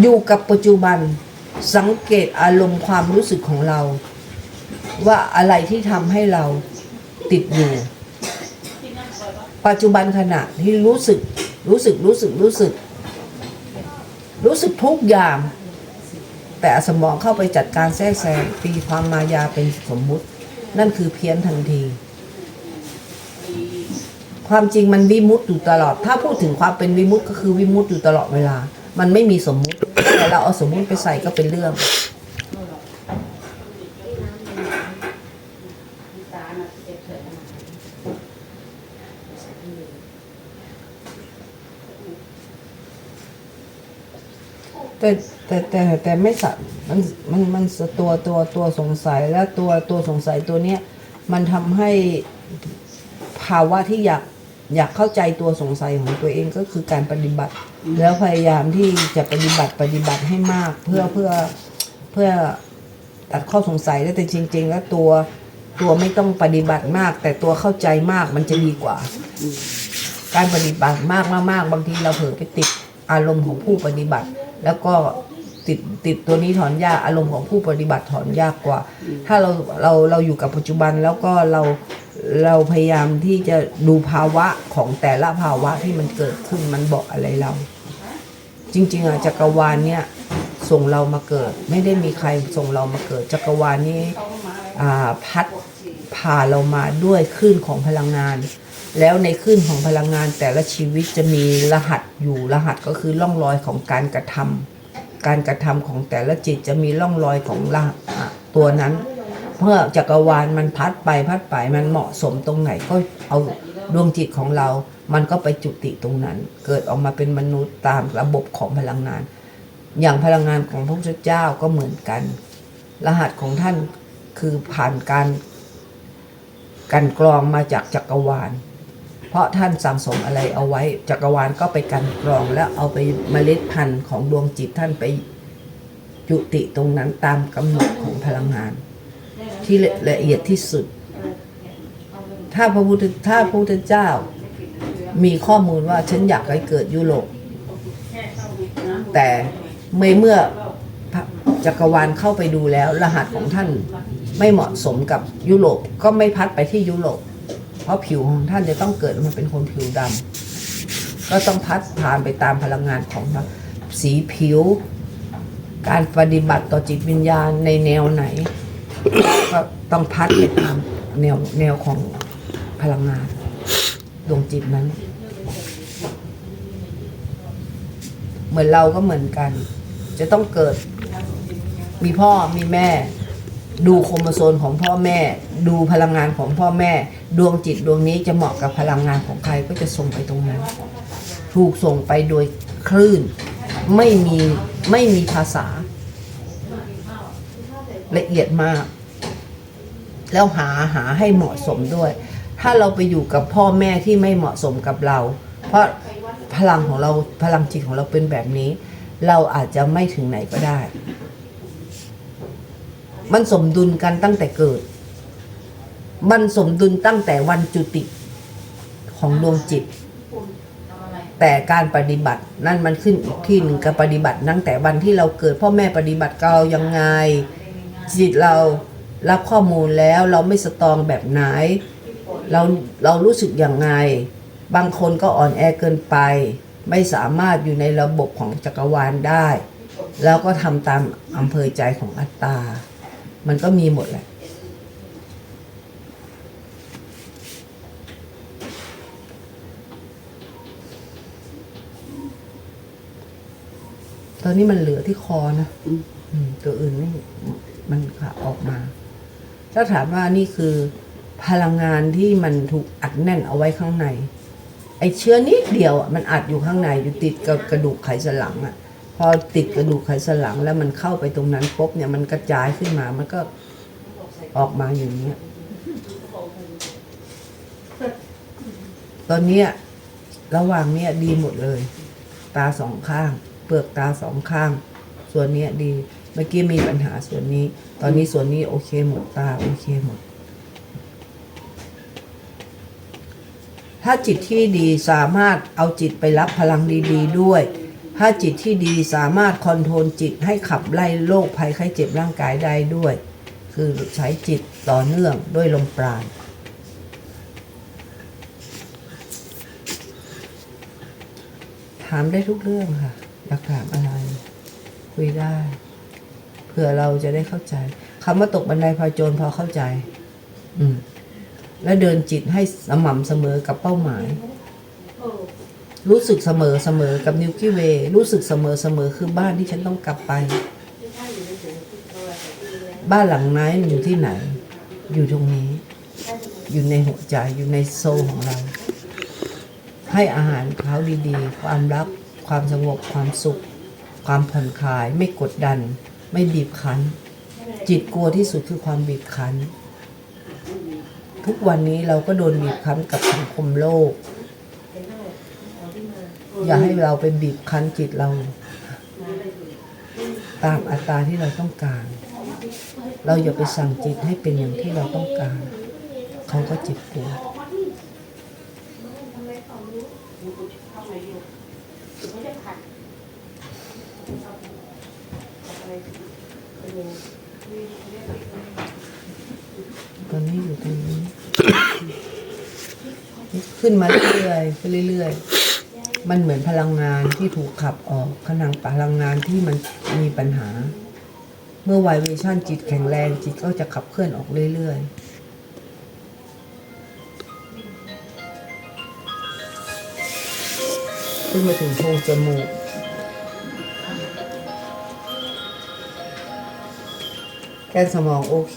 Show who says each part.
Speaker 1: อยู่กับปัจจุบันสังเกตอารมณ์ความรู้สึกของเรา ว่าอะไรที่ทำให้เราติดอยู่ ปัจจุบันขณะที่รู้สึกรู้สึกรู้สึกรู้สึก รู้สึกทุกอย่าง แต่สมองเข้าไปจัดการแทรกแซงตีความมายาเป็นสมมุติ นั่นคือเพี้ยนทันที ความจริงมันวิมุตต์อยู่ตลอด ถ้าพูดถึงความเป็นวิมุตต์ก็คือวิมุตต์อยู่ตลอดเวลา มันไม่มีสมมติ เราเอาสมมุติไปใส่ก็เป็นเรื่อง แต่แต่แต่แต่ไม่สัมันมันมันตัวตัวตัวสงสัยและตัวตัวสงสัยตัวเนี้ย มันทำให้ภาวะที่อยาก อยากเข้าใจตัวสงสัยของตัวเองก็คือการปฏิบัติ แล้วพยายามที่จะปฏิบัติปฏิบัติให้มากเพื่อเพื่อเพื่อตัดข้อสงสัยแล้วแต่จริง ๆ แล้วตัวตัวไม่ต้องปฏิบัติมาก แต่ตัวเข้าใจมากมันจะดีกว่า การปฏิบัติมากมากๆบางทีเราเผลอไปติดอารมณ์ของผู้ปฏิบัติ แล้วก็ติดติดตัวนี้ถอนยากอารมณ์ของผู้ปฏิบัติถอนยากกว่า ถ้าเราเราเราอยู่กับปัจจุบันแล้วก็เรา เราพยายามที่จะดูภาวะของแต่ละภาวะที่มันเกิดขึ้นมันบอกอะไรเรา จริง ๆอะจักรวาลเนี่ยส่งเรามาเกิด ไม่ได้มีใครส่งเรามาเกิด จักรวาลนี้อ่าพัดพาเรามาด้วยคลื่นของพลังงาน แล้วในคลื่นของพลังงานแต่ละชีวิตจะมีรหัสอยู่รหัสก็คือร่องรอยของการกระทำการกระทำของแต่ละจิตจะมีร่องรอยของตัวนั้น เพื่อจักรวาลมันพัดไปพัดไปมันเหมาะสมตรงไหนก็เอาดวงจิตของเรา มันก็ไปจุติตรงนั้น เกิดออกมาเป็นมนุษย์ตามระบบของพลังงาน อย่างพลังงานของพระพุทธเจ้าก็เหมือนกัน รหัสของท่านคือผ่านการกันกรองมาจากจักรวาล เพราะท่านสั่งสมอะไรเอาไว้ จักรวาลก็ไปกันกรองแล้วเอาไปเมล็ดพันธุ์ของดวงจิตท่านไปจุติตรงนั้นตามกำหนดของพลังงาน ที่ละเอียดที่สุด ถ้าพระพุทธถ้าพระพุทธเจ้า มีข้อมูลว่าฉันอยากให้เกิดยุโรปแต่ไม่เมื่อจักรวาลเข้าไปดูแล้ว รหัสของท่านไม่เหมาะสมกับยุโรปก็ไม่พัดไปที่ยุโรปเพราะผิวของท่านจะต้องเกิดมาเป็นคนผิวดำก็ต้องพัดผ่านไปตามพลังงานของสีผิว การปฏิบัติต่อจิตวิญญาณในแนวไหน ก็ต้องพัดไปตามแนวแนวของพลังงาน ดวงจิตนั้น เหมือนเราก็เหมือนกัน จะต้องเกิด มีพ่อมีแม่ ดูโครโมโซนของพ่อแม่ ดูพลังงานของพ่อแม่ ดวงจิตดวงนี้จะเหมาะกับพลังงานของใครก็จะส่งไปตรงนั้น ถูกส่งไปโดยคลื่น ไม่มีไม่มีภาษาละเอียดมาก แล้วหาหาให้เหมาะสมด้วย ถ้าเราไปอยู่กับพ่อแม่ที่ไม่เหมาะสมกับเรา เพราะพลังของเราพลังจิตของเราเป็นแบบนี้ เราอาจจะไม่ถึงไหนก็ได้ มันสมดุลกันตั้งแต่เกิด มันสมดุลตั้งแต่วันจุติของดวงจิต แต่การปฏิบัตินั่นมันขึ้นอีกที่หนึ่งการปฏิบัติตั้งแต่วันที่เราเกิดพ่อแม่ปฏิบัติกับเรายังไง จิตเรา รับข้อมูลแล้วเราไม่สตรองแบบไหน เราเรารู้สึกอย่างไง บางคนก็อ่อนแอเกินไป ไม่สามารถอยู่ในระบบของจักรวาลได้ แล้วก็ทำตามอำเภอใจของอัตตา มันก็มีหมดแหละ ตอนนี้มันเหลือที่คอนะ
Speaker 2: อืม
Speaker 1: อืมตัวอื่นไม่มันขาออกมา ถ้าถามว่านี่คือพลังงานที่มันถูกอัดแน่นเอาไว้ข้างใน ไอเชื้อนิดเดียวอะมันอัดอยู่ข้างในอยู่ติดกับกระดูกไขสันหลังอะ พอติดกระดูกไขสันหลังแล้วมันเข้าไปตรงนั้นปุ๊บเนี่ยมันกระจายขึ้นมามันก็ออกมาอย่างเนี้ยตอนเนี้ยระหว่างเนี้ยดีหมดเลย ตาสองข้าง เปลือกตาสองข้าง ส่วนเนี้ยดี เมื่อกี้มีปัญหาส่วนนี้ ตอนนี้ส่วนนี้โอเคหมดตาโอเคหมด ถ้าจิตที่ดีสามารถเอาจิตไปรับพลังดีๆด้วย ถ้าจิตที่ดีสามารถคอนโทรลจิตให้ขับไล่โรคภัยไข้เจ็บร่างกายได้ด้วย คือใช้จิตต่อเนื่องด้วยลมปราณถามได้ทุกเรื่องค่ะ อยากถามอะไร คุยได้ ผื่อเราจะได้เข้าใจคำว่าตกบันไดพอยโจรพอเข้าใจ อืม แล้วเดินจิตให้สม่ำเสมอกับเป้าหมาย รู้สึกเสมอเสมอกับนิวกี้เวรู้สึกเสมอเสมอคือบ้านที่ฉันต้องกลับไป บ้านหลังไหนมันอยู่ที่ไหน อยู่ตรงนี้ อยู่ในหัวใจอยู่ในโซของเรา ให้อาหารเขาดีๆ ความรัก ความสงบความสุข ความผ่อนคลายไม่กดดัน ไม่บีบคั้น จิตกลัวที่สุดคือความบีบคั้น ทุกวันนี้เราก็โดนบีบคั้นกับสังคมโลก อย่าให้เราไปบีบคั้นจิตเรา ตามอัตราที่เราต้องการ เราอย่าไปสั่งจิตให้เป็นอย่างที่เราต้องการ เขาก็เจ็บปวด ตอนนี้อยู่ตรงนี้ ขึ้นมาเรื่อยๆขึ้นเรื่อยๆ มันเหมือนพลังงานที่ถูกขับออกขนังพลังงานที่มันมีปัญหา เมื่อไวเวชั่นจิตแข็งแรงจิตก็จะขับเคลื่อนออกเรื่อยๆขึ้นมาถึงโพรงจมูก แกนสมองโอเค